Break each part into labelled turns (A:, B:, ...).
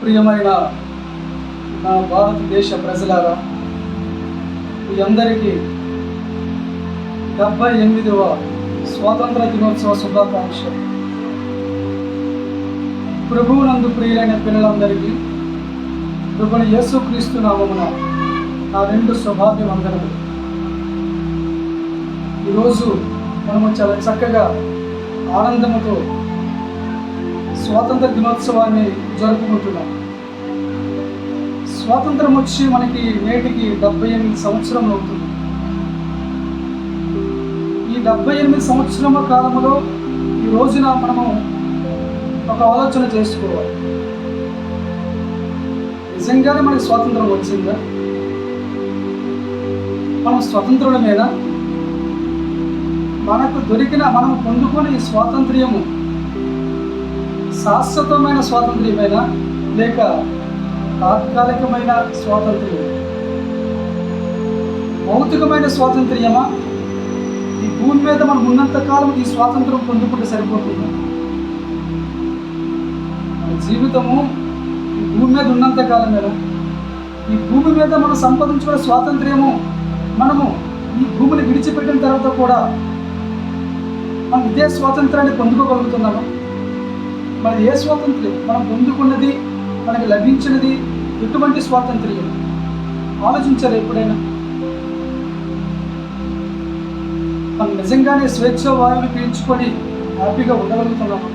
A: ప్రియమైన నా భారతదేశ ప్రజలారా మీ అందరికీ డెబ్బై ఎనిమిదవ స్వాతంత్ర దినోత్సవ శుభాకాంక్షలు. ప్రభువునందు ప్రియులైన పిల్లలందరికీ ప్రభుని యేసుక్రీస్తు నామమున నా రెండు శుభాభివందనలు ఈరోజు మనము చాలా చక్కగా ఆనందముతో స్వాతంత్ర దినోత్సవాన్ని జరుపుకుంటున్నాం. స్వాతంత్రం వచ్చి మనకి నేటికి డెబ్బై ఎనిమిది సంవత్సరం అవుతుంది. ఈ డెబ్బై ఎనిమిది సంవత్సరముల కాలంలో ఈ రోజున మనము ఒక ఆలోచన చేసుకోవాలి. నిజంగానే మనకి స్వాతంత్రం వచ్చిందా? మనం స్వతంత్రులమేనా? మనకు దొరికిన మనం పొందుకునే స్వాతంత్ర్యము శాశ్వతమైన స్వాతంత్ర్యమేనా లేక తాత్కాలికమైన స్వాతంత్ర్యం భౌతికమైన స్వాతంత్ర్యమా? ఈ భూమి మీద మనం ఉన్నంత కాలం ఈ స్వాతంత్రం పొందుకుంటే సరిపోతుందా? మన జీవితము ఈ భూమి మీద ఉన్నంత కాలమేనా? ఈ భూమి మీద మనం సంపాదించుకునే స్వాతంత్ర్యము మనము ఈ భూమిని విడిచిపెట్టిన తర్వాత కూడా మనం ఇదే స్వాతంత్రాన్ని పొందుకోగలుగుతున్నాము? మనది ఏ స్వాతంత్ర్యం మనం పొందుకున్నది మనకి లభించినది ఎటువంటి స్వాతంత్ర్యం? ఆలోచించారు ఎప్పుడైనా? మనం నిజంగానే స్వేచ్ఛ వాయువులు పీల్చుకొని హ్యాపీగా ఉండగలుగుతున్నాము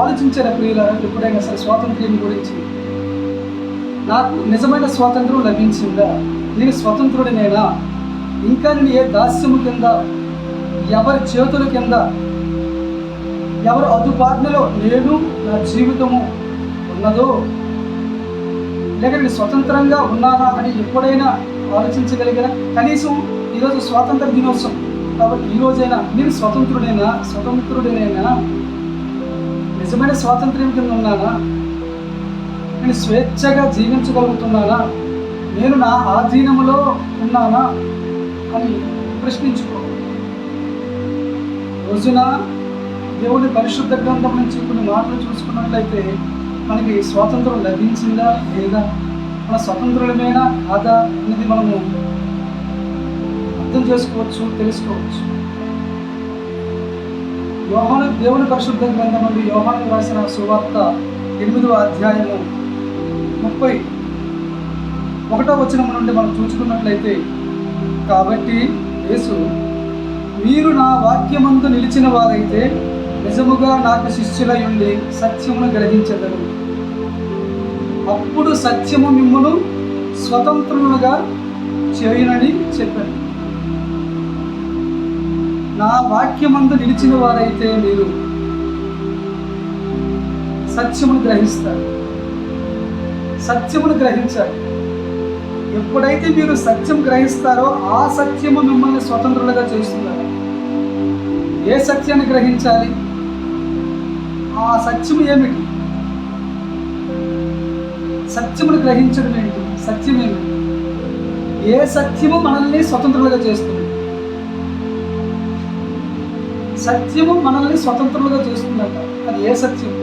A: ఆలోచించారా ప్రియులారా ఎప్పుడైనా సరే స్వాతంత్ర్యం గురించి? నాకు నిజమైన స్వాతంత్రం లభించిందా? నేను స్వతంత్రుడినేనా? ఇంకా నేను ఏ దాస్యము కింద ఎవరి చేతుల కింద ఎవరు అదుపాజ్ఞలో నేను నా జీవితము ఉన్నదో? లేక నేను స్వతంత్రంగా ఉన్నానా అని ఎప్పుడైనా ఆలోచించగలిగిన కనీసం ఈరోజు స్వాతంత్ర దినోత్సవం. కాబట్టి ఈరోజైనా నేను స్వతంత్రుడైనా స్వతంత్రుడినైనా నిజమైన స్వాతంత్ర్యం కింద ఉన్నానా? నేను స్వేచ్ఛగా జీవించగలుగుతున్నానా? నేను నా ఆధీనములో ఉన్నానా? అని ప్రశ్నించుకో. రోజున దేవుని పరిశుద్ధ గ్రంథం నుంచి కొన్ని మాటలు చూసుకున్నట్లయితే మనకి స్వాతంత్రం లభించిందా లేదా? మన స్వతంత్రులమేనా? కాదా? అనేది మనము అర్థం చేసుకోవచ్చు తెలుసుకోవచ్చు. యోహాను దేవుని పరిశుద్ధ గ్రంథం నుండి యోహాను రాసిన సువార్త ఎనిమిదవ అధ్యాయము ముప్పై ఒకటో వచనం నుండి మనం చూసుకున్నట్లయితే కాబట్టి యేసు మీరు నా వాక్యమందు నిలిచిన వారైతే నిజముగా నాకు శిష్యులై ఉండి సత్యమును గ్రహించగలరు అప్పుడు సత్యము మిమ్మను స్వతంత్రులుగా చేయనని చెప్పాను. నా వాక్యమందు నిలిచిన వారైతే మీరు సత్యమును గ్రహిస్తారు. సత్యమును గ్రహించాలి. ఎప్పుడైతే మీరు సత్యం గ్రహిస్తారో ఆ సత్యము మిమ్మల్ని స్వతంత్రులుగా చేస్తున్నారు. ఏ సత్యాన్ని గ్రహించాలి? ఆ సత్యము ఏమిటి? సత్యమును గ్రహించడం ఏంటి? సత్యం ఏమిటి? ఏ సత్యము మనల్ని స్వతంత్రులుగా చేస్తుంది? సత్యము మనల్ని స్వతంత్రులుగా చేస్తుందట. అది ఏ సత్యం?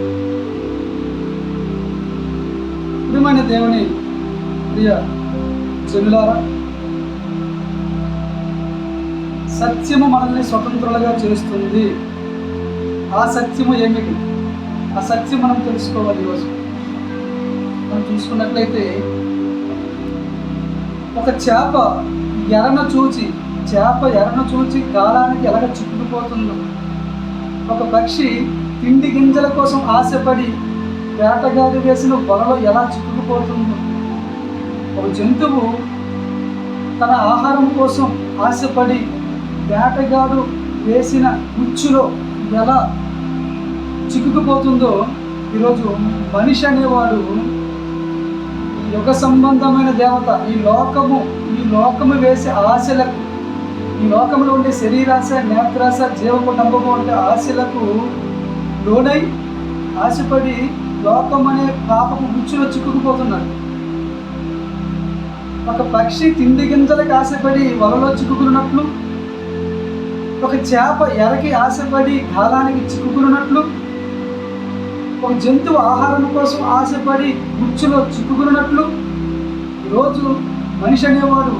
A: ప్రియమైన దేవుని ప్రియ జనులారా సత్యము మనల్ని స్వతంత్రులుగా చేస్తుంది. ఆ సత్యము ఏమిటి? ఆ సత్యం మనం తెలుసుకోవాలి ఈరోజు. మనం చూసుకున్నట్లయితే ఒక చేప ఎరన చూచి చేప ఎరన చూచి గాలానికి ఎలాగ చిక్కుకుపోతుందో. ఒక పక్షి తిండి గింజల కోసం ఆశపడి వేటగాడి వేసిన వలలో ఎలా చిక్కుకుపోతుందో. ఒక జంతువు తన ఆహారం కోసం ఆశపడి వేటగాడు వేసిన ఉచ్చులో ఎలా చిక్కుకుపోతుందో ఈరోజు మనిషి అనేవాడు యుగ సంబంధమైన దేవత ఈ లోకము ఈ లోకము వేసే ఆశలకు ఈ లోకంలో ఉండే శరీరాశ నేత్రాశ నమ్మకం ఉండే ఆశలకు లోనై ఆశపడి లోకం అనే పాపపు గుచ్చులో చిక్కుకుపోతున్నాడు. ఒక పక్షి తిండి గింజలకు ఆశపడి వలలో చిక్కుకున్నట్లు ఒక చేప ఎరకి ఆశపడి కాలానికి చిక్కుకున్నట్లు ఒక జంతువు ఆహారం కోసం ఆశపడి ఉచ్చులో చిక్కుకున్నట్లు ఈరోజు మనిషి అనేవాడు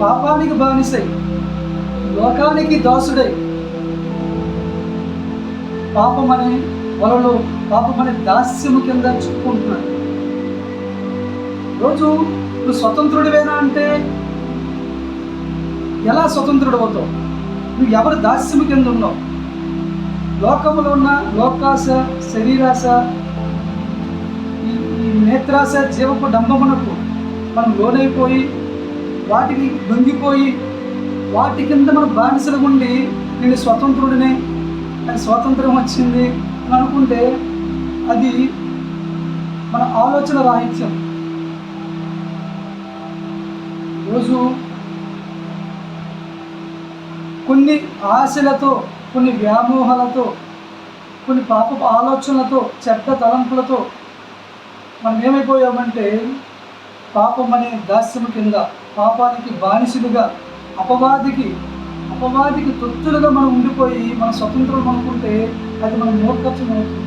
A: పాపానికి బానిసై లోకానికి దాసుడై. పాపమనే వలలో పాపమనే దాస్యము కింద చిక్కుకుంటున్నాడు. రోజు నువ్వు స్వతంత్రుడివేనా అంటే ఎలా స్వతంత్రుడు అవుతావు నువ్వు ఎవరి దాస్యము కింద ఉన్నావు? లోకములో ఉన్న లోకాశ శరీరాశ ఈ ఈ నేత్రాశ జీవపు డంబమునకు మనం లోనైపోయి వాటికి లొంగిపోయి వాటి కింద మనం బానిసలు ఉండి నేను స్వతంత్రుడిని నాకు స్వాతంత్రం వచ్చింది అని అనుకుంటే అది మన ఆలోచన రాహిత్యం రోజు కొన్ని ఆశలతో కొన్ని వ్యామోహాలతో కొన్ని పాప ఆలోచనలతో చెడ్డ తలంపులతో మనం ఏమైపోయామంటే పాపం అనే దాస్యం కింద పాపానికి బానిసలుగా అపవాదికి అపవాదికి తొత్తులుగా మనం ఉండిపోయి మన స్వతంత్రం అనుకుంటే అది మన మూర్ఖత్వం అవుతుంది.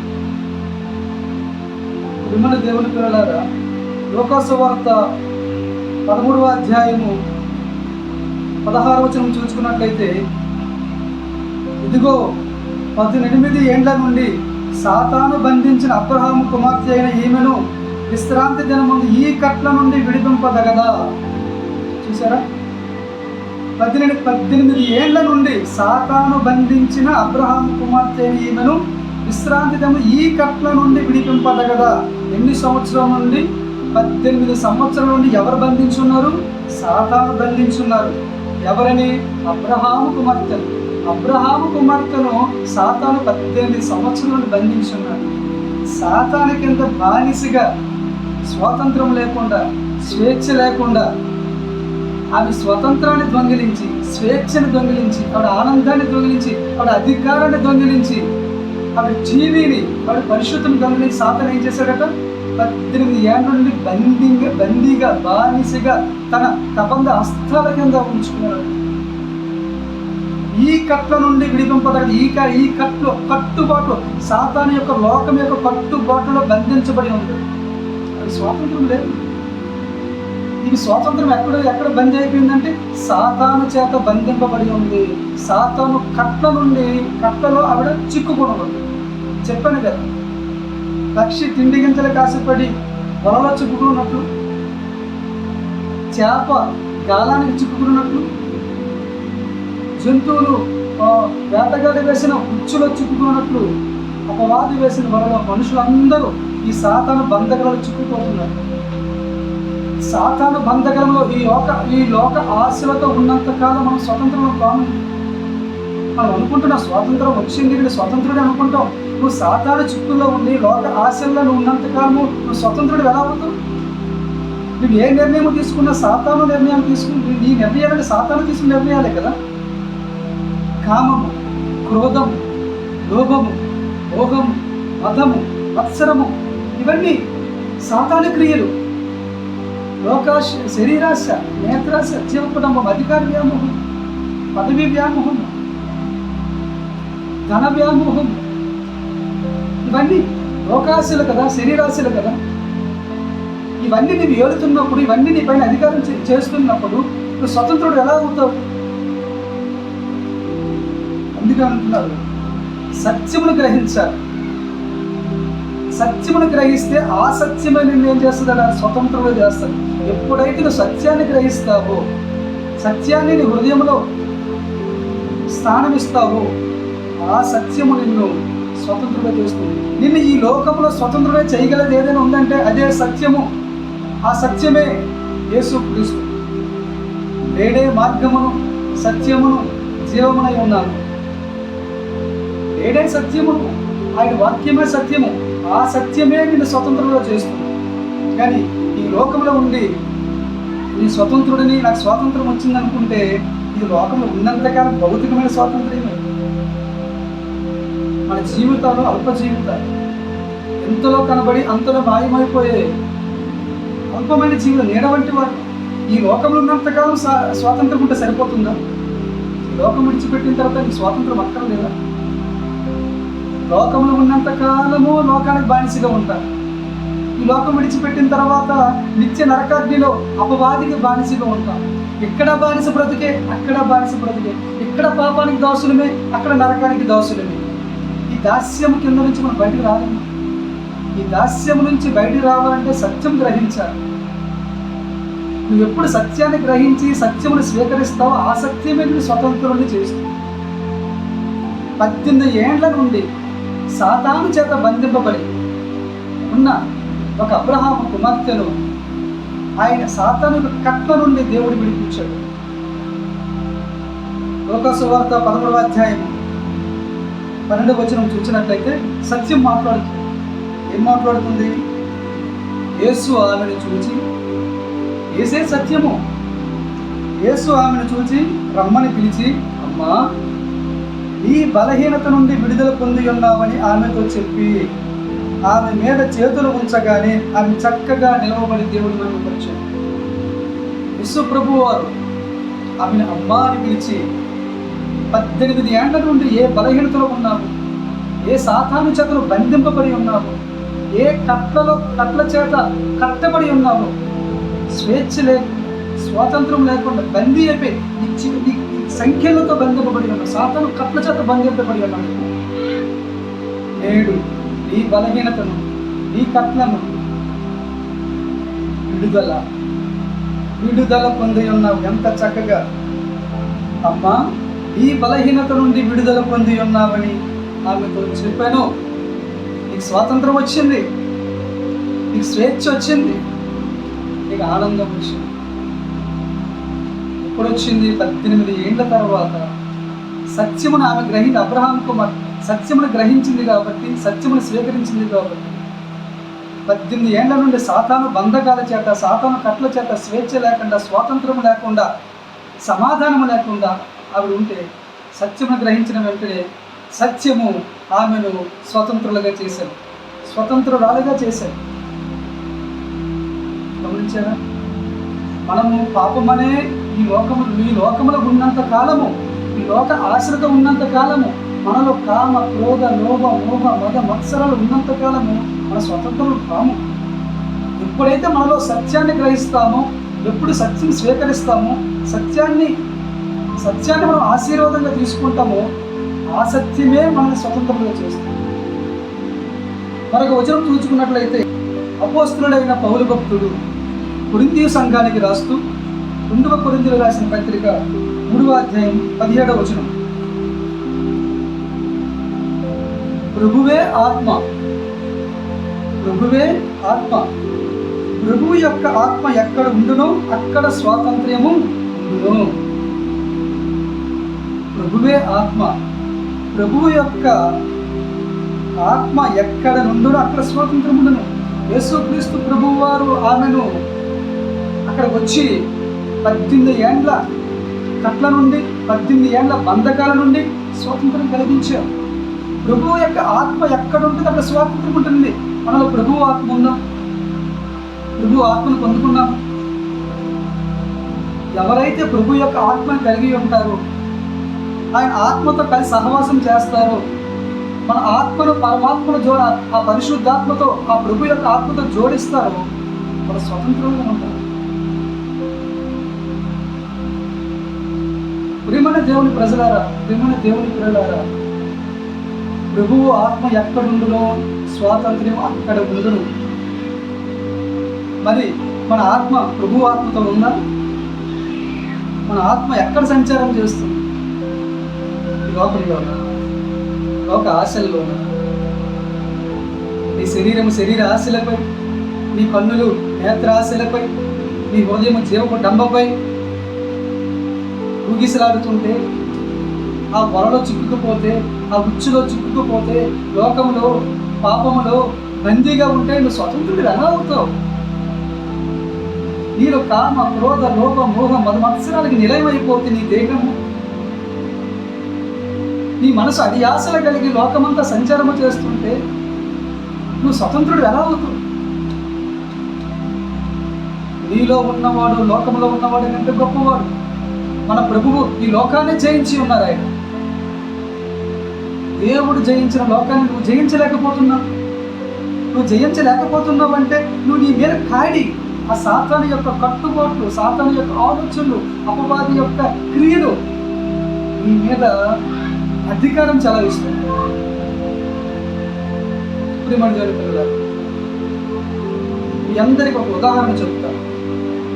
A: విమల దేవుని పిల్లలారా లోకాసువార్త పదమూడవ అధ్యాయము పదహారవచనం చూసుకున్నట్లయితే ఇదిగో పద్దెనిమిది ఏండ్ల నుండి సాతాను బంధించిన అబ్రహాము కుమార్తె అయిన ఈమెను విశ్రాంతి దినముందు ఈ కట్ల నుండి విడిపింపదగదా. చూసారా పద్దెనిమిది పద్దెనిమిది ఏళ్ళ నుండి సాతాను బంధించిన అబ్రహాం కుమార్తె అయిన ఈమెను విశ్రాంతి దినము ఈ కట్ల నుండి విడిపింపదగదా. ఎన్ని సంవత్సరం నుండి? పద్దెనిమిది సంవత్సరం నుండి ఎవరు బంధించున్నారు? సాతాను బంధించున్నారు. ఎవరని? అబ్రహాము కుమార్తెను అబ్రహాము కుమార్తెను సాతాను పద్దెనిమిది సంవత్సరాలు బంధించున్నాడు. సాతాను కింద బానిసగా స్వాతంత్రం లేకుండా స్వేచ్ఛ లేకుండా ఆమె స్వతంత్రాన్ని దొంగిలించి స్వేచ్ఛను దొంగిలించి ఆవిడ ఆనందాన్ని దొంగిలించి ఆవిడ అధికారాన్ని దొంగిలించి ఆవిడ జీవిని ఆవిడ పరిశుద్ధం దొంగిలించి సాతన ఏం చేశాడట? పద్దెనిమిది ఏళ్ళ నుండి బందీగా బందీగా బానిసగా తన తపంద హస్తాల కింద ఉంచుకున్నాడు. ఈ కట్ల నుండి విడిపింపదగదు ఈ క ఈ కట్లు కట్టుబాటు సాతాను యొక్క లోకం యొక్క కట్టుబాటులో బంధించబడి ఉంది. అది స్వాతంత్రం లేదు. ఇది స్వాతంత్రం ఎక్కడ ఎక్కడ బంద్ అయిపోయిందంటే సాతాను చేత బంధింపబడి ఉంది. సాతాను కట్ల నుండి కట్టలో ఆవిడ చిక్కుకొని ఉంది. చెప్పాను కదా పక్షి తిండి గింజలు కాసిపడి వలలో చిక్కుకున్నట్లు చేప గాలానికి చిక్కుకున్నట్లు జంతువులు వేటగాడి వేసిన ఉచ్చులో చిక్కుకున్నట్లు అపవాది వేసిన వలన మనుషులందరూ ఈ సాతాను బంధకాలలో చిక్కుపోతున్నారు సాతాను బంధకంలో ఈ లోక ఈ లోక ఆశలతో ఉన్నంత కాలం మనం స్వతంత్రం కాము మనం అనుకుంటున్న స్వాతంత్రం వచ్చింది వీడు స్వతంత్రుడు అనుకుంటాం. నువ్వు సాతాను చిక్కుల్లో ఉండి లోక ఆశల్లో నువ్వు ఉన్నంత కాలము నువ్వు స్వతంత్రుడు ఎలా అవుతావు? నువ్వు ఏ నిర్ణయం తీసుకున్నా సాతాను నిర్ణయం తీసుకుని నీ నిర్ణయాలంటే సాతాను తీసుకున్న నిర్ణయాలే కదా? కామము క్రోధము లోభము భోగము మతము మత్సరము ఇవన్నీ సాతాను క్రియలు. లోకాశ శరీరాశ నేత్రాశ జీవకుటుంబం అధికార వ్యామోహం పదవి వ్యామోహం ధన వ్యామోహం. ఇవన్నీ లోకాశలు కదా శరీరాశలు కదా. ఇవన్నీ నీవు ఏలుతున్నప్పుడు ఇవన్నీ నీ పైన అధికారం చే- చేస్తున్నప్పుడు నువ్వు స్వతంత్రుడు ఎలా అవుతావు? ఎందుకు అంటున్నారు. సత్యమును గ్రహించాలి. సత్యమును గ్రహిస్తే ఆ సత్యమే నిన్ను ఏం చేస్తుందట స్వతంత్రంగా చేస్తాడు ఎప్పుడైతే నువ్వు సత్యాన్ని గ్రహిస్తావో సత్యాన్ని నీ హృదయంలో స్థానమిస్తావో ఆ సత్యము నిన్ను స్వతంత్రుగా చేస్తుంది. నిన్ను ఈ లోకంలో స్వతంత్రుగా చేయగలది ఏదైనా ఉందంటే అదే సత్యము. ఆ సత్యమే యేసు క్రీస్తు. నేడే మార్గమును సత్యమును జీవమునై ఉన్నాను. ఏడే సత్యము. ఆయన వాక్యమే సత్యము. ఆ సత్యమే నిన్ను స్వతంత్రంలో చేస్తుంది. కానీ ఈ లోకంలో ఉండి నీ స్వతంత్రుడిని నాకు స్వాతంత్రం వచ్చింది అనుకుంటే ఈ లోకంలో ఉన్నంతకాలం భౌతికమైన స్వాతంత్రమే మన జీవితాలు అల్ప జీవితాలు. ఎంతలో కనబడి అంతలో మాయమైపోయే అల్పమైన జీవితం నీడ వంటి వారు ఈ లోకంలో ఉన్నంతకాలం స్వాతంత్రం ఉంటే సరిపోతుందా? లోకం విడిచిపెట్టిన తర్వాత నీ స్వాతంత్రం అక్కర్లేదా? లోకంలో ఉన్నంత కాలము లోకానికి బానిసగా ఉంటారు ఈ లోకం విడిచిపెట్టిన తర్వాత నిత్య నరకాగ్నిలో అపవాదికి బానిసగా ఉంటాం. ఇక్కడ బానిస బ్రతికే అక్కడ బానిస బ్రతికే. ఇక్కడ పాపానికి దాసులమే అక్కడ నరకానికి దాసులమే. ఈ దాస్యం కింద నుంచి మనం బయటకు రాలేము. ఈ దాస్యం నుంచి బయటకు రావాలంటే సత్యం గ్రహించాలి. నువ్వు ఎప్పుడు సత్యాన్ని గ్రహించి సత్యమును స్వీకరిస్తావో ఆ సత్యమే నువ్వు స్వతంత్రుని చేస్తుంది. పద్దెనిమిది ఏండ్ల నుండి సాతాను చేత బంధింపబడి ఉన్న ఒక అబ్రహాం కుమార్తెను ఆయన సాతాను కట్ల నుండి దేవుడు విడిపించాడు. లోకసువార్త పదమూడవ అధ్యాయం పన్నెండవ వచనం చూసినట్లయితే సత్యం మాట్లాడుతుంది. ఏం మాట్లాడుతుంది? యేసు ఆమెను చూచి ఏసే సత్యము. యేసు ఆమెను చూచి రమ్మని పిలిచి అమ్మా ఈ బలహీనత నుండి విడుదల పొంది ఉన్నావని ఆమెతో చెప్పి ఆమె మీద చేతులు ఉంచగానే ఆమె చక్కగా నిలవబడి దేవుడు మహిమపరిచాడు విశ్వ ప్రభు వారు ఆమెను అమ్మా అని పిలిచి పద్దెనిమిది ఏండ్ల నుండి ఏ బలహీనతలో ఉన్నావు? ఏ సాతాను చేతలు బంధింపబడి ఉన్నావు? ఏ కట్లలో కట్ల చేత కట్టబడి ఉన్నావు? స్వేచ్ఛ లేకుండా స్వాతంత్రం లేకుండా బందీ అయిపోయి నీ సంఖ్యలతో బంధింపబడి ఉన్నావు సాతను కట్ల చేత బంధింపబడి ఉన్నావు నేడు నీ బలహీనతను నీ కట్లను విడుదల విడుదల పొంది ఉన్నావు. ఎంత చక్కగా. అమ్మా ఈ బలహీనత నుండి విడుదల పొంది ఉన్నావని ఆమెతో చెప్పాను. నీకు స్వాతంత్రం వచ్చింది. నీకు స్వేచ్ఛ వచ్చింది. నీకు ఆనందం వచ్చింది. ఎప్పుడొచ్చింది పద్దెనిమిది ఏండ్ల తర్వాత. సత్యమును ఆమె గ్రహించి అబ్రహాం కుమార్ సత్యమును గ్రహించింది కాబట్టి సత్యమును స్వీకరించింది కాబట్టి. పద్దెనిమిది ఏండ్ల నుండి సాతాను బంధకాల చేత సాతాను కట్ల చేత స్వేచ్ఛ లేకుండా స్వాతంత్రం లేకుండా సమాధానం లేకుండా ఆవిడ ఉంటే సత్యమును గ్రహించిన వెంటనే సత్యము ఆమెను స్వతంత్రులుగా చేశాను స్వతంత్రురాలుగా చేశాను గమనించారా? మనము పాపమనే ఈ లోకము ఈ లోకములో ఉన్నంత కాలము ఈ లోక ఆశ్రిత ఉన్నంత కాలము మనలో కామ క్రోధ లోభ మోహ మద మత్సరాలు ఉన్నంత కాలము మన స్వతంత్రులు కాము. ఎప్పుడైతే మనలో సత్యాన్ని గ్రహిస్తామో ఎప్పుడు సత్యం స్వీకరిస్తామో సత్యాన్ని సత్యాన్ని మనం ఆశీర్వాదంగా తీసుకుంటామో ఆ సత్యమే మనల్ని స్వతంత్రంగా చేస్తుంది. మరొక వచనం చూసుకున్నట్లయితే అపోస్తుడైన పౌరు భక్తుడు కురింతీయ సంఘానికి రాస్తూ రెండవ కొరింథీలు రాసిన పత్రిక మూడవ అధ్యాయం పదిహేడవ వచనం. ప్రభువే ఆత్మ. ప్రభువే ఆత్మ. ప్రభువు యొక్క ఆత్మ ఎక్కడ ఉండునో అక్కడ స్వాతంత్ర్యము ఉండును. ప్రభువే ఆత్మ. ప్రభువు యొక్క ఆత్మ ఎక్కడ నుండునో అక్కడ స్వాతంత్రం ఉండును. యేసుక్రీస్తు ప్రభువు వారు ఆమెను అక్కడ వచ్చి పద్దెనిమిది ఏండ్ల కట్ల నుండి పద్దెనిమిది ఏండ్ల బంధకాల నుండి స్వాతంత్రం కలిగించాం ప్రభువు యొక్క ఆత్మ ఎక్కడ ఉంటుంది అక్కడ స్వాతంత్రం ఉంటుంది మనలో ప్రభువు ఆత్మ ఉందాం? ప్రభు ఆత్మను పొందుకున్నాం. ఎవరైతే ప్రభు యొక్క ఆత్మను కలిగి ఉంటారో ఆయన ఆత్మతో కలిసి సహవాసం చేస్తారో మన ఆత్మను పరమాత్మను జోడ ఆ పరిశుద్ధాత్మతో ఆ ప్రభు యొక్క ఆత్మతో జోడిస్తారో మన స్వతంత్రంగా ఉంటారు. దేవుని ప్రజలారా ప్రేమైన దేవుని పిల్లలారా ప్రభువు ఆత్మ ఎక్కడుండునో స్వాతంత్ర్యం అక్కడ ఉండును. మరి మన ఆత్మ ప్రభు ఆత్మతో ఉందా? మన ఆత్మ ఎక్కడ సంచారం చేస్తుంది? ఈ లోక ఆశల్లోనా? నీ శరీరం శరీర ఆశలపై నీ కన్నులు నేత్ర ఆశలపై నీ హృదయం జీవపు డంబపై ఊగిసలాడుతుంటే ఆ వరలో చిక్కుకుపోతే ఆ ఉచ్చులో చిక్కుకుపోతే లోకంలో పాపములో బందీగా ఉంటే నువ్వు స్వతంత్రుడు ఎలా అవుతావు? నీలో కామ క్రోధ లోభ మోహ మద మత్సరాలకి నిలయమైపోతే నీ దేహము. నీ మనసు అది ఆశలు కలిగి లోకమంతా సంచారము చేస్తుంటే నువ్వు స్వతంత్రుడు ఎలా అవుతావు? నీలో ఉన్నవాడు లోకంలో ఉన్నవాడు కంటే గొప్పవాడు. మన ప్రభువు ఈ లోకాన్ని జయించి ఉన్నారు ఆయన. దేవుడు జయించిన లోకాన్ని నువ్వు జయించలేకపోతున్నావు నువ్వు జయించలేకపోతున్నావు అంటే నువ్వు నీ మీద కాడి. ఆ సాతాను యొక్క కట్టుబాట్లు సాతాను యొక్క ఆలోచనలు అపవాది యొక్క క్రియలు నీ మీద అధికారం చెలవిస్తుంది ప్రియమని జరుగుతున్నారు మీ అందరికి ఒక ఉదాహరణ చెప్తాను.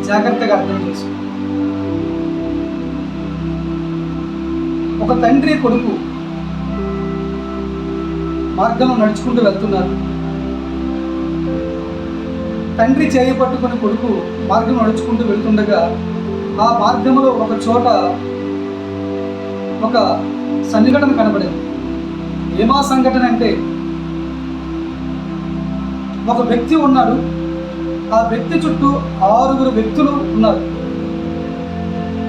A: జాగ్రత్తగా అర్థం చేసుకో ఒక తండ్రి కొడుకు మార్గంలో నడుచుకుంటూ వెళ్తున్నారు. తండ్రి చేయి పట్టుకుని కొడుకు మార్గం నడుచుకుంటూ వెళ్తుండగా ఆ మార్గంలో ఒక చోట ఒక సన్నిఘటన కనబడింది. ఏమా సంఘటన అంటే ఒక వ్యక్తి ఉన్నాడు. ఆ వ్యక్తి చుట్టూ ఆరుగురు వ్యక్తులు ఉన్నారు.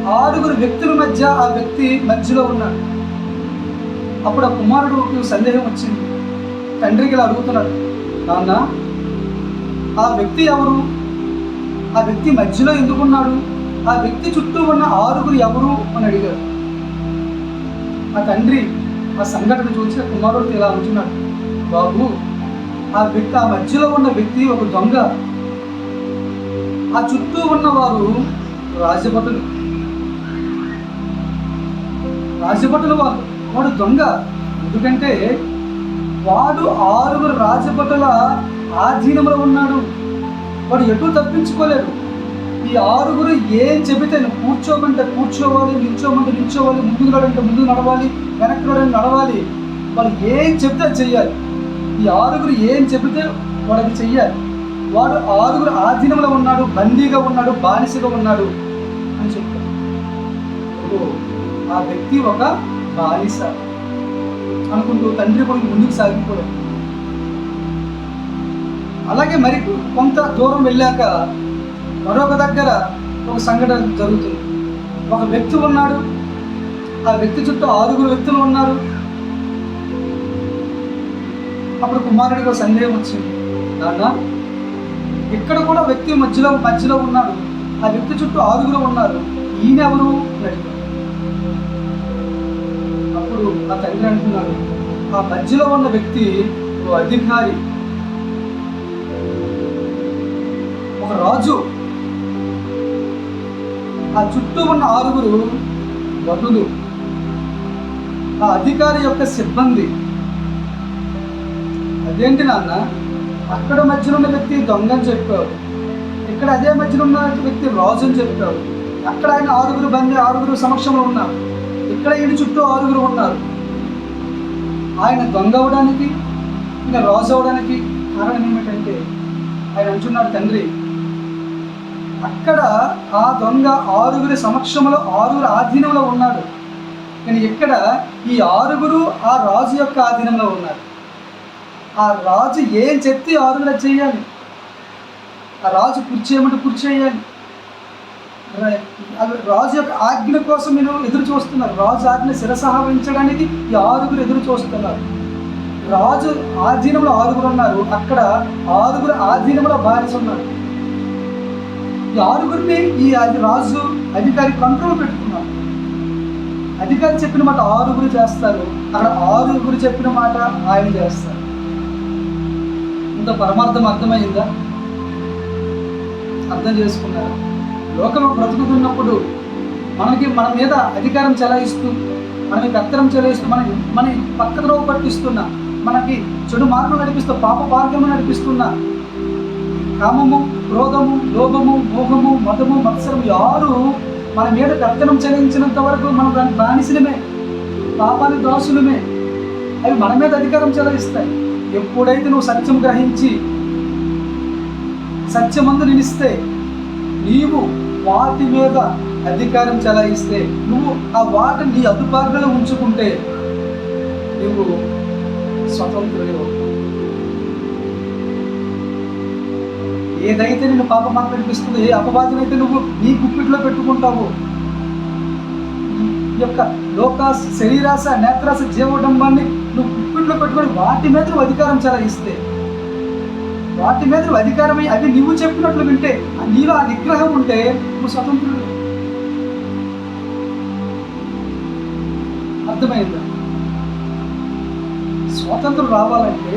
A: ఆరుగురు వ్యక్తుల మధ్య ఆ వ్యక్తి మధ్యలో ఉన్నాడు. అప్పుడు ఆ కుమారుడు సందేహం వచ్చింది. తండ్రికి ఇలా అడుగుతున్నాడు నాన్న ఆ వ్యక్తి ఎవరు? ఆ వ్యక్తి మధ్యలో ఎందుకున్నాడు ఆ వ్యక్తి చుట్టూ ఉన్న ఆరుగురు ఎవరు? అని అడిగాడు. ఆ తండ్రి ఆ సంఘటన చూసి ఆ కుమారుడికి ఇలా అంటున్నాడు బాబు ఆ వ్యక్తి ఆ మధ్యలో ఉన్న వ్యక్తి ఒక దొంగ. ఆ చుట్టూ ఉన్నవారు రాజభటులు. రాజభటులు వాడు వాడు దొంగ. ఎందుకంటే వాడు ఆరుగురు రాజభటుల ఆధీనంలో ఉన్నాడు. వాడు ఎటు తప్పించుకోలేడు. ఈ ఆరుగురు ఏం చెబితే నువ్వు కూర్చోమంటే కూర్చోవాలి నిల్చోమంటే నిల్చోవాలి ముందుకు నడంటే ముందుకు నడవాలి వెనక్కి నడంటే నడవాలి. వాళ్ళు ఏం చెబితే అది చెయ్యాలి. ఈ ఆరుగురు ఏం చెబితే వాడు చెయ్యాలి. వాడు ఆరుగురు ఆధీనంలో ఉన్నాడు బందీగా ఉన్నాడు బానిసగా ఉన్నాడు అని చెప్తాడు. ఓ, ఆ వ్యక్తి ఒక బాలిస అనుకుంటూ తండ్రి కొడుకు ముందుకు సాగిపోయాడు. అలాగే మరి కొంత దూరం వెళ్ళాక మరొక దగ్గర ఒక సంఘటన జరుగుతుంది. ఒక వ్యక్తి ఉన్నాడు. ఆ వ్యక్తి చుట్టూ ఆరుగురు వ్యక్తులు ఉన్నారు. అప్పుడు కుమారుడికి ఒక సందేహం వచ్చింది. నాన్న ఇక్కడ కూడా వ్యక్తి మధ్యలో మధ్యలో ఉన్నాడు. ఆ వ్యక్తి చుట్టూ ఆరుగురు ఉన్నారు. ఈయన ఎవరు అని ఆ తండ్రి అంటున్నాడు. ఆ మధ్యలో ఉన్న వ్యక్తి ఓ అధికారి ఒక రాజు. ఆ చుట్టూ ఉన్న ఆరుగురు వటులు ఆ అధికారి యొక్క సిబ్బంది. అదేంటి నాన్న అక్కడ మధ్యలో ఉన్న వ్యక్తి దొంగ అని చెప్పావు. ఇక్కడ అదే మధ్యలో ఉన్న వ్యక్తి రాజు అని చెప్పావు. అక్కడ ఆయన ఆరుగురు బంది ఆరుగురు సమక్షంలో ఉన్నారు. ఇక్కడ ఈయన చుట్టూ ఆరుగురు ఉన్నారు. ఆయన దొంగ అవడానికి ఈయన రాజు అవడానికి కారణం ఏమిటంటే ఆయన అంటున్నాడు తండ్రి అక్కడ ఆ దొంగ ఆరుగురి సమక్షంలో ఆరుగురు ఆధీనంలో ఉన్నాడు. కానీ ఇక్కడ ఈ ఆరుగురు ఆ రాజు యొక్క ఆధీనంలో ఉన్నారు ఆ రాజు ఏం చెప్తే ఆరుగురు చేయాలి. ఆ రాజు కుర్చీ ఏమంటే చేయాలి. అవి రాజు యొక్క ఆజ్ఞ కోసం మీరు ఎదురు చూస్తున్నారు. రాజు ఆజ్ఞ శిరసాహించడానికి ఈ ఆరుగురు ఎదురు చూస్తున్నారు. రాజు ఆధీనంలో ఆరుగురు ఉన్నారు. అక్కడ ఆరుగురు ఆధీనంలో బానిస ఉన్నారు. ఈ ఆరుగురిని ఈ రాజు అధికారి కంట్రోల్ పెట్టుకున్నారు. అధికారి చెప్పిన మాట ఆరుగురు చేస్తారు. అక్కడ ఆరుగురు చెప్పిన మాట ఆయన చేస్తారు. ఇంత పరమార్థం అర్థమైందా? అర్థం చేసుకున్నారా? లోకంలో బ్రతుకుతున్నప్పుడు మనకి మన మీద అధికారం చెలాయిస్తూ మనకి కత్తరం చెలాయిస్తూ మనకి మన పక్క ద్రోవ పట్టిస్తున్న మనకి చెడు మార్గం నడిపిస్తూ పాప మార్గం నడిపిస్తున్న కామము క్రోధము లోభము మోహము మతము మత్సరం యారు మన మీద కత్తనం చెల్లించినంత వరకు మనం దాని బానిసలమే పాపానికి దాసులమే. అవి మన మీద అధికారం చెలాయిస్తాయి. ఎప్పుడైతే నువ్వు సత్యం గ్రహించి సత్యమందు నిలిస్తే నీవు వాటి మీద అధికారం చెలాయిస్తే నువ్వు ఆ వాటిని నీ అదుపార్గలో ఉంచుకుంటే నువ్వు స్వతంత్రుడే ఏదైతే నిన్ను పాప మాట నడిపిస్తుందో ఏ అపవాదనైతే నువ్వు నీ గుప్పిట్లో పెట్టుకుంటావు ఈ యొక్క లోక శరీరాశ నేత్రాస జీవడంబాన్ని నువ్వు గుప్పిట్లో పెట్టుకొని వాటి మీద నువ్వు అధికారం చలాయిస్తే వాటి మీద నువ్వు అధికారమై అవి నువ్వు చెప్పినట్లు వింటే నీలో ఆ నిగ్రహం ఉంటే నువ్వు స్వతంత్రుడు. అర్థమైందా? స్వాతంత్రం రావాలంటే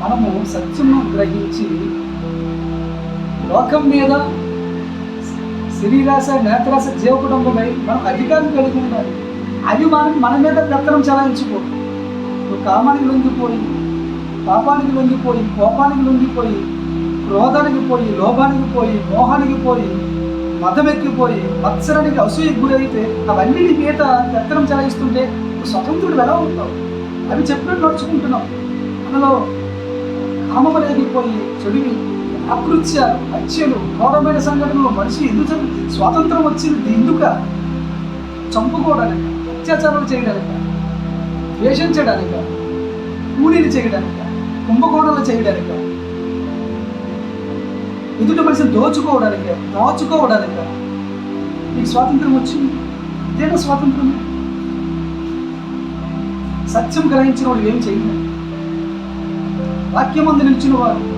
A: మనము సత్యమును గ్రహించి లోకం మీద శరీరాశ నేత్రాశ జీవ కుటుంబమై మనం అధికారం కలిగి ఉండాలి. అది మనం మన మీద పెత్తనం చలాయించుకో నువ్వు కామానికి లొంగిపోయింది పాపానికి లొంగిపోయి కోపానికి లొంగిపోయి క్రోధానికి పోయి లోభానికి పోయి మోహానికి పోయి మతమెక్కిపోయి మత్సరానికి అసూయకు గురైతే అవన్నీ నీ మీద పెత్తనం చెలాయిస్తుంటే స్వతంత్రుడు ఎలా ఉంటావు? అవి చెప్పినట్టు నడుచుకుంటున్నావు. అందులో కామము రేగిపోయి చెడువి అకృత్యాలు హత్యలు ఘోరమైన సంఘటనలు మనిషి ఎందుకు స్వాతంత్రం వచ్చింది ఎందుక? చంపుకోవడానికి? అత్యాచారాలు చేయడానికి? ద్వేషించడానిక? కూలీలు చేయడానికి? కుంభకోణంలో చేయడానిక ఎదుటి మనిషిని దోచుకోవడానిక దాచుకోవడానిక నీకు స్వాతంత్రం వచ్చింది. ఇదేనా స్వాతంత్రం? సత్యం గ్రహించిన వాడు ఏం చేయలేదు వాక్యమందు నిలిచిన వారు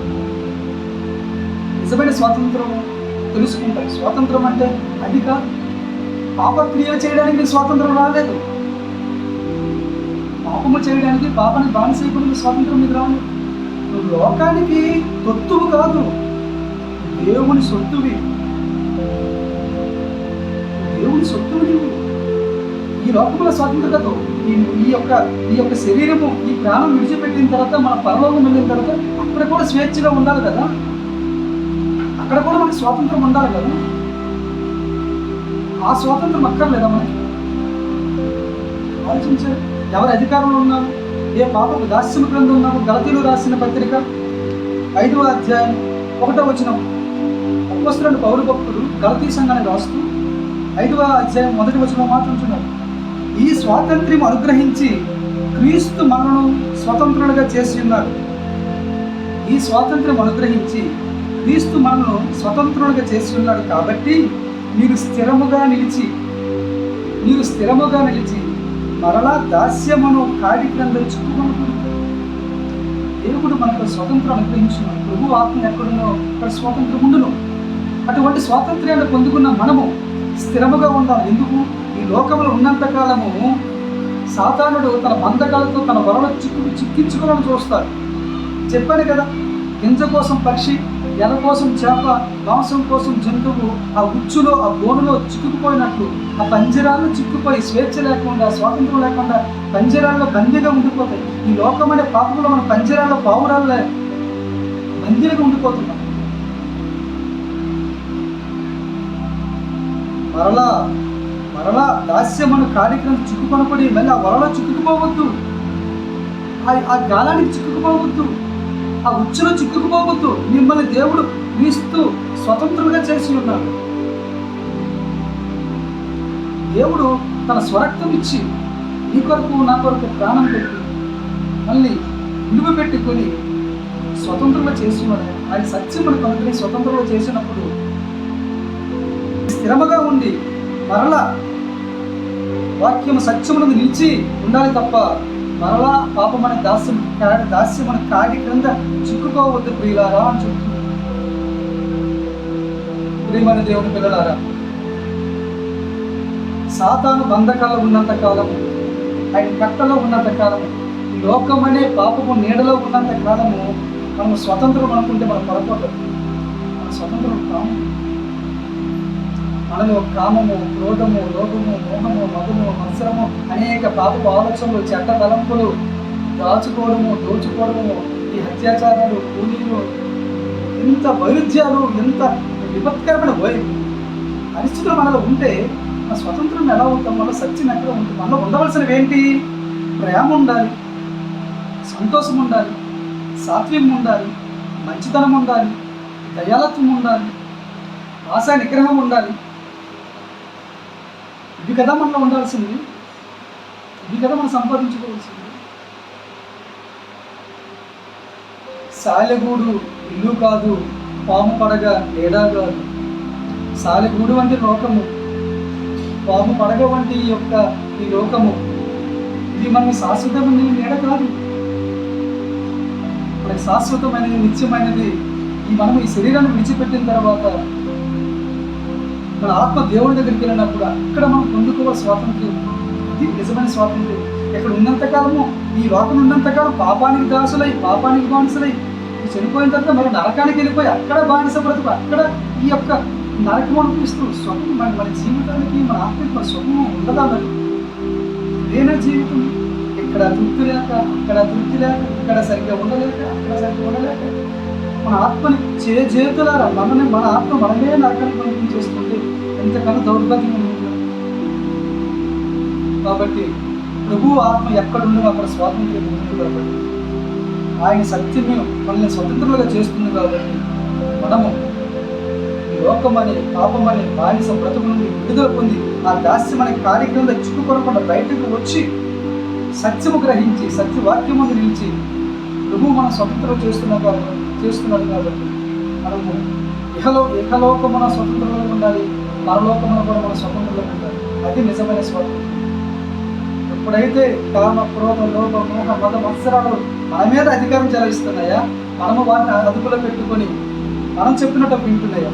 A: నిజమైన స్వాతంత్రం తెలుసుకుంటారు. స్వాతంత్రం అంటే అది కాదు. పాపక్రియలు చేయడానికి నీకు స్వాతంత్రం రాలేదు. పాపము చేయడానికి పాపని బానిసైపోయిన స్వాతంత్రం మీకు రాలేదు. లోకానికి తొత్తువు కాదు. దేవుని సొత్తువి. దేవుని సొత్తువు నీవు. ఈ లోకంలో స్వతంత్రతతో ఈ ఈ యొక్క ఈ యొక్క శరీరము ఈ ప్రాణం విడిచిపెట్టిన తర్వాత మన పరలోకం వెళ్ళిన తర్వాత అక్కడ కూడా స్వేచ్ఛగా ఉండాలి కదా? అక్కడ కూడా మనకి స్వాతంత్రం ఉండాలి కదా? ఆ స్వాతంత్రం అక్కర్లేదా మనకి? ఆలోచించారు ఎవరు అధికారంలో ఉన్నారు? ఏ పాపకు దాస్యం గ్రంథం ఉన్నారు గలతీలు రాసిన పత్రిక ఐదవ అధ్యాయం ఒకటో వచనం. అప్పస్తులను పౌరు భక్తుడు గలతీ సంఘాన్ని రాస్తూ ఐదవ అధ్యాయం మొదటి వచనం మాట్లాడుతున్నారు ఈ స్వాతంత్ర్యం అనుగ్రహించి క్రీస్తు మనను స్వతంత్రులుగా చేసి ఉన్నారు. ఈ స్వాతంత్ర్యం అనుగ్రహించి క్రీస్తు మనను స్వతంత్రులుగా చేసి ఉన్నాడు కాబట్టి మీరు స్థిరముగా నిలిచి మీరు స్థిరముగా నిలిచి మరలా దాస్యమను కాడి క్రింద చిక్కుకుంటుంది దేవుడు మనకు స్వతంత్రం అనుగ్రహించిన ప్రభు ఆత్మ ఎక్కడున్నో అక్కడ స్వాతంత్రం ఉండును. అటువంటి స్వాతంత్ర్యాన్ని పొందుకున్న మనము స్థిరముగా ఉండాలి. ఎందుకు? ఈ లోకంలో ఉన్నంత కాలము సాతానుడు తన బంధకాలతో తన వరలో చిక్కు చిక్కించుకోవాలని చూస్తాడు. చెప్పాను కదా గింజ కోసం పక్షి ఎల కోసం చేప మాంసం కోసం జంతువు ఆ ఉచ్చులో ఆ బోనులో చిక్కుకుపోయినట్లు ఆ పంజరాలు చిక్కుపోయి స్వేచ్ఛ లేకుండా స్వాతంత్రం లేకుండా పంజరాల్లో బందీగా ఉండిపోతాయి. ఈ లోకం అనే పాపంలో మన పంజరాల్లో పావురాల్లో బందీలుగా ఉండిపోతున్నాం మరలా మరలా దాస్యమను కార్యక్రమం చిక్కుకొనపడి మళ్ళీ ఆ వలలో చిక్కుకుపోవద్దు. ఆ- గాలానికి చిక్కుకుపోవద్దు. ఆ ఉచ్చులో చిక్కుకుపోవద్దు. మిమ్మల్ని దేవుడు క్రీస్తు స్వతంత్రంగా చేసి ఉన్నాడు దేవుడు తన స్వరక్తం ఇచ్చి నీ కొరకు నా కొరకు ప్రాణం పెట్టి మళ్ళీ విలువ పెట్టుకొని స్వతంత్రంగా చేస్తున్నాడు ఆయన సత్యం మనకు అనుకుని స్వతంత్రంగా చేసినప్పుడు స్థిరముగా ఉండి మరలా వాక్యం సత్యమునందు నిలిచి ఉండాలి తప్ప మరలా పాపమని దాస్యం కాడి దాస్యమని కాడి క్రింద చిక్కుకోవద్దు ప్రియులారా అని చెప్తుంది ప్రియమైన దేవుని పిల్లలారా సాతాను బంధకాలం ఉన్నంత కాలం ఆయన కట్టలో ఉన్నంత కాలము ఈ లోకం అనే పాపము నీడలో ఉన్నంత కాలము మనం స్వతంత్రం అనుకుంటే మనం పొరపాటు. మన స్వతంత్రం కాము. మనలో కామము క్రోధము లోభము మోహము మధుము మత్సరము అనేక పాపపు ఆలోచనలు చెడ్డ తలంపులు దాచుకోవడము దోచుకోవడము ఈ అత్యాచారాలు కూలీలు ఇంత వైరుధ్యాలు ఎంత విపత్కరమైన వై పరిస్థితులు మనలో ఉంటే మన స్వతంత్రం ఎలా ఉంటాం వల్ల సత్యం ఎక్కడ ఉంటుంది? మనలో ఉండవలసినవి ఏంటి? ప్రేమ ఉండాలి సంతోషం ఉండాలి సాత్వ్యం ఉండాలి మంచితనం ఉండాలి దయాలత్వం ఉండాలి ఆశా నిగ్రహం ఉండాలి. ఇవి కదా మనలో ఉండాల్సింది ఇవి కదా మనం సంపాదించుకోవాల్సింది సాలెగూడు ఇల్లు కాదు పాము పడగ లేదా కాదు. సాలెగూడు వంటి లోకము. బాబు పడగ వంటి ఈ యొక్క ఈ లోకము. ఇది మనకి శాశ్వతమైన నీడ కాదు. మనకి శాశ్వతమైనది నిత్యమైనది ఈ మనం ఈ శరీరాన్ని విడిచిపెట్టిన తర్వాత మన ఆత్మ దేవుడి దగ్గరికి వెళ్ళినప్పుడు అక్కడ మనం పొందుకోవాలి స్వాతంత్ర్యం. ఇది నిజమైన స్వాతంత్ర్యం. ఇక్కడ ఉన్నంత కాలము ఈ లోకం ఉన్నంతకాలం పాపానికి దాసులై పాపానికి బానిసలై చనిపోయిన తర్వాత మరి నరకానికి వెళ్ళిపోయి అక్కడ బానిస బ్రతుకు అక్కడ ఈ యొక్క నరకం అనిపిస్తూ స్వప్నం మన మన జీవితానికి మన ఆత్మిక స్వప్నం ఉండదా మరి? లేన జీవితం ఇక్కడ తృప్తి లేక అక్కడ తృప్తి లేక ఇక్కడ సరిగ్గా ఉండలేక అక్కడ సరిగ్గా ఉండలేక మన ఆత్మని చే చేతులారా మనని మన ఆత్మ మనమే నరకానికి పంపించేస్తుంటే ఎంతకన్నా దౌర్భాగ్యం కాబట్టి ప్రభు ఆత్మ ఎక్కడుందో అక్కడ స్వాతంత్ర్యం ఉంది కాబట్టి. ఆయన సత్యమే మనల్ని స్వతంత్రులుగా చేస్తుంది కాబట్టి మనము లోకమని పాపమని బానిస బ్రతుకు నుండి విడుదల పొంది ఆ దాస్యం అనే కార్యక్రమంలో చిక్కుకొనకుండా బయటకు వచ్చి సత్యము గ్రహించి సత్యవాక్యము నిలిచి ప్రభు మనం స్వతంత్రం చేస్తున్నాం కాబట్టి చేస్తున్నాడు కాబట్టి మనము ఇహలో ఇహలోకమున స్వతంత్రంలో ఉండాలి పరలోకమున కూడా మన స్వతంత్రంలో ఉండాలి. అది నిజమైన స్వాతంత్రం. ఎప్పుడైతే కామ క్రోధ లోభ మోహ మత మత్సరాలు మన మీద అధికారం చెలవిస్తున్నాయా మనము వాటిని అదుపులో పెట్టుకొని మనం చెప్పినట్టు వింటున్నాయా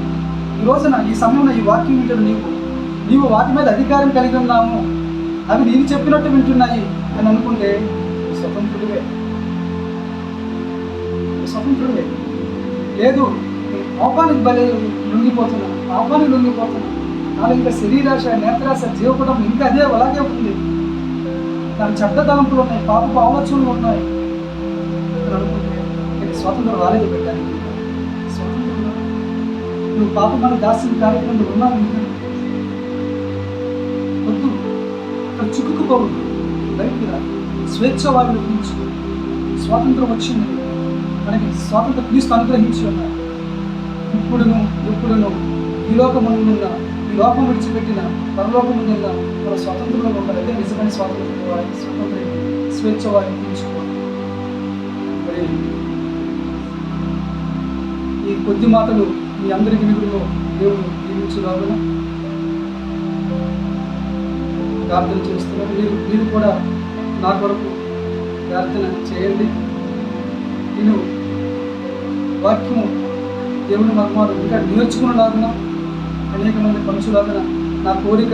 A: ఈ రోజున ఈ సమయంలో ఈ వాక్యం వింటున్న నీవు నీవు వాటి మీద అధికారం కలిగి ఉన్నాము అవి నేను చెప్పినట్టు వింటున్నాయి అని అనుకుంటే స్వతంత్రుడివే. స్వతంత్రుడివే. లేదు పాపానికి బలి లొంగిపోతున్నా పాపానికి లొంగిపోతున్నా. నాలో ఇంకా శరీరాశ నేత్రాశ జీవపడం ఇంకా అదే అలాగే ఉంది. నాకు చెడ్డ తలంపులు ఉన్నాయి పాపపు ఆలోచనలు ఉన్నాయి. అని అనుకుంటే నీకు స్వాతంత్రం రాలేదు పెట్టడానికి నువ్వు పాపమని దాసిన కార్యక్రమంలో ఉన్నావు వద్దు. అక్కడ చిక్కుకుపోవద్దు బయటికి రా. స్వేచ్ఛ వారిని పిలుచు స్వాతంత్రం వచ్చింది. మనకి స్వాతంత్ర క్రీస్తు అనుగ్రహించి ఉన్నారు. ఇప్పుడును ఎప్పుడును ఈ లోకమున్న ఈ లోకం విడిచిపెట్టిన పరలోకం నిన్న మన స్వాతంత్రంలో ఉండాలి అదే నిజమైన స్వాతంత్రం వారి స్వాతంత్రం స్వేచ్ఛ వారిని తీర్చుకోవాలి ఈ కొద్ది మాటలు మీ అందరికీ వినుగులో దేవుడు దీవించులాగున. ప్రార్థన చేస్తున్నారు మీరు మీరు కూడా నా కొరకు ప్రార్థన చేయండి. నేను వాక్యము దేవుని మర్మాలు ఇంకా నేర్చుకున్నలాగున అనేక మంది మనుషులాగున నా కోరిక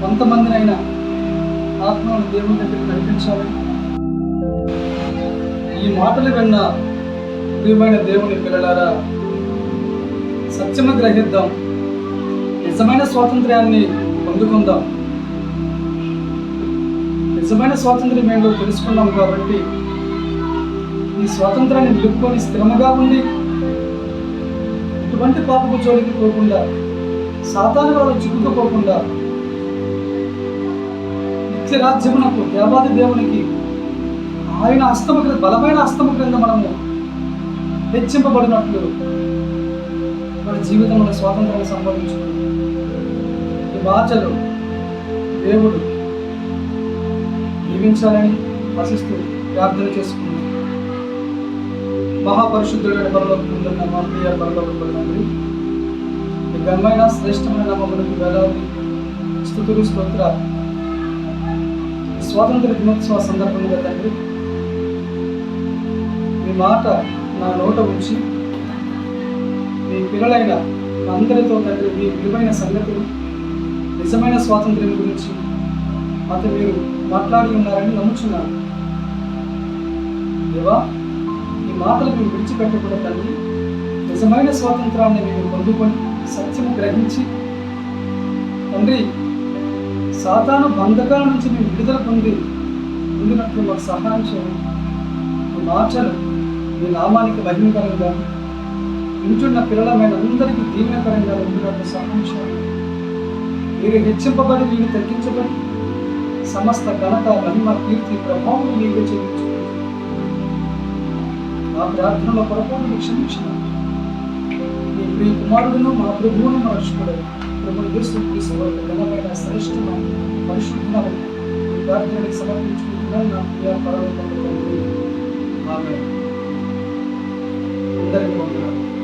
A: కొంతమందినైనా ఆత్మను దేవుని దగ్గర నడిపించాలని. ఈ మాటలు విన్న ప్రియమైన దేవుని పిల్లలారా సత్యము గ్రహిద్దాం. నిజమైన స్వాతంత్ర్యాన్ని పొందుకుందాం. నిజమైన స్వాతంత్ర్యం ఏంటో తెలుసుకున్నాం కాబట్టి ఈ స్వాతంత్రాన్ని నిలుపుకొని స్థిరముగా ఉండి ఎటువంటి పాపపు జోలికి పోకుండా సాతాను వారు చిక్కుకుపోకుండా నిత్య రాజ్యమునకు దేవాది దేవునికి ఆయన అస్తమ బలమైన అస్తమ క్రింద మనము హెచ్చింపబడినట్లు మన జీవితంలో స్వాతంత్రాన్ని సంపాదించుకుంది ఈ మాటలు దేవుడు జీవించాలని ఆశిస్తూ ప్రార్థన చేసుకుంది మహాపరిశుద్ధుడైన పరలోకి ముందున్న మా ప్రియ పరలోకి తండ్రి ఈ ఘనమైన శ్రేష్టమైన మమ్మల్ని వేలాది స్థుతులు స్తోత్ర స్వాతంత్ర దినోత్సవ సందర్భంగా తండ్రి మీ మాట నా నోట ఉంచి పిల్లలైన అందరితో తండ్రి మీ విలువైన సంగతులు నిజమైన స్వాతంత్ర్యం గురించి మాతో మీరు మాట్లాడి ఉన్నారని నమ్ముచున్నాను. దేవా ఈ మాటలు మేము విడిచిపెట్టకూడదు తల్లి నిజమైన స్వాతంత్రాన్ని మేము పొందుకొని సత్యము గ్రహించి తండ్రి సాతాను బంధకాల నుంచి మేము విడుదల పొంది పొందినట్లు మాకు సహాయం చేయండి. ఈ మాటలు మీ నామానికి బహిమకరంగా వింటున్న పిల్లలమైన అందరికీ దీవెనకరంగా ఉండినట్లు సహాయం మీరు హెచ్చింపబడి మీరు తగ్గించబడి సమస్త ఘనత మహిమ కీర్తి ప్రభావం మీకే చెల్లించు మా ప్రార్థనలో పొరపాటు క్షమించిన మీ ప్రియ కుమారుడును మా ప్రభువును మరచుకోడు ప్రభుని యేసు క్రీస్తు వారి ఘనమైన శ్రేష్టమైన పరిశుద్ధమైన మీ ప్రార్థనకి సమర్పించుకుంటున్నాను. నా ప్రియ పరలోకంలో తండ్రి. ఆమేన్. అందరికీ వందనాలు.